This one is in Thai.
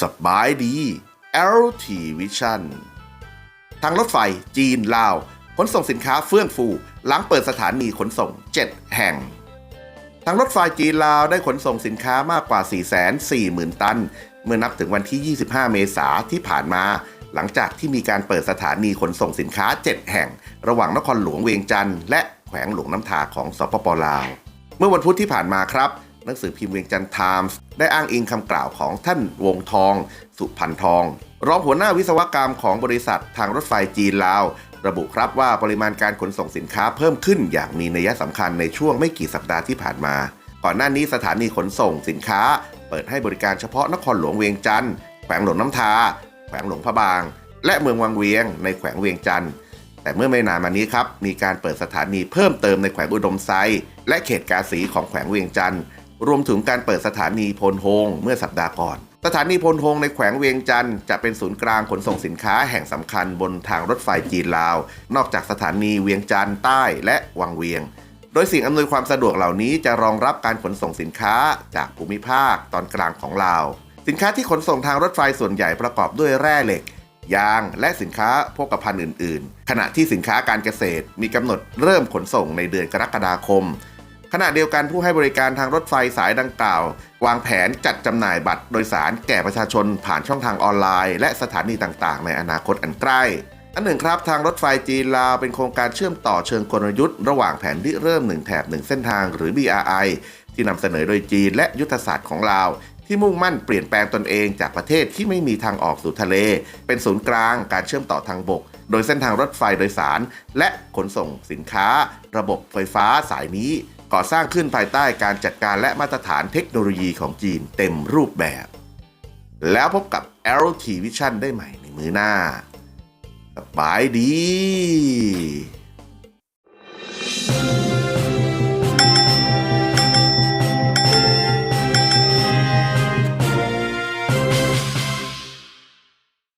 สบายดี LT Vision ทางรถไฟจีนลาว ขนส่งสินค้าเฟื่องฟู หลังเปิดสถานีขนส่ง 7 แห่ง ทางรถไฟจีนลาวได้ขนส่งสินค้ามากกว่า 440,000 ตัน เมื่อนับถึงวันที่ 25 เมษาที่ผ่านมา หลังจากที่มีการเปิดสถานีขนส่งสินค้า 7 แห่ง ระหว่างนครหลวงเวียงจันทร์และแขวงหลวงน้ำทาของสปปลาว เมื่อวันพุธที่ผ่านมาครับ หนังสือพิมพ์เวียงจันทร์ไทมส์ได้อ้างอิงคำกล่าวของท่านวงทอง สุพันทอง รองหัวหน้าวิศวกรรมของบริษัททางรถไฟจีนลาว ระบุครับว่าปริมาณการขนส่งสินค้าเพิ่มขึ้นอย่างมีนัยสำคัญในช่วงไม่กี่สัปดาห์ที่ผ่านมา ก่อนหน้านี้สถานีขนส่งสินค้า เปิดให้บริการเฉพาะนครหลวงเวียงจันทร์แขวงหลวงน้ำทา ขวงหลวงพระบาง และเมืองวังเวียง ในแขวงเวียงจันทร์แต่เมื่อไม่นานมานี้ครับมีการเปิดสถานีเพิ่มเติมในแขวงอุดมไซและเขตกาสีของแขวงเวียงจันทร์รวมถึงการเปิดสถานีพลโฮงเมื่อสัปดาห์ก่อน สถานีพลโฮงในแขวงเวียงจันทร์จะเป็นศูนย์กลางขนส่งสินค้าแห่งสำคัญบนทางรถไฟจีนลาว นอกจากสถานีเวียงจันทร์ใต้และวังเวียง โดยสิ่งอำนวยความสะดวกเหล่านี้จะรองรับการขนส่งสินค้าจากภูมิภาคตอนกลางของลาว สินค้าที่ขนส่งทางรถไฟส่วนใหญ่ประกอบด้วยแร่เหล็ก ยางและสินค้าโภคภัณฑ์อื่น ๆ ขณะที่สินค้าการเกษตรมีกำหนดเริ่มขนส่งในเดือนกรกฎาคม ขณะเดียวกันผู้ให้บริการทางรถไฟสายดังกล่าว วางแผนจัดจำหน่ายบัตรโดยสารแก่ประชาชนผ่านช่องทางออนไลน์ และสถานีต่าง ๆ ในอนาคตอันใกล้อันหนึ่งครับทางรถไฟจีนลาวเป็นโครงการเชื่อมต่อเชิงกลยุทธ์ระหว่างแผนที่เริ่ม 1 แถบ 1 เส้นทางหรือ BRI ที่นำเสนอโดยจีนและยุทธศาสตร์ของลาว ที่มุ่งมั่นเปลี่ยนแปลงตนเองจากประเทศที่ไม่มีทางออกสู่ทะเล เป็นศูนย์กลางการเชื่อมต่อทางบก โดยเส้นทางรถไฟโดยสาร และขนส่งสินค้า ระบบไฟฟ้าสายนี้ ก่อสร้างขึ้นภายใต้การจัดการและมาตรฐานเทคโนโลยีของจีนเต็มรูปแบบ แล้วพบกับ LT Vision ได้ใหม่ในมือหน้าสบายดี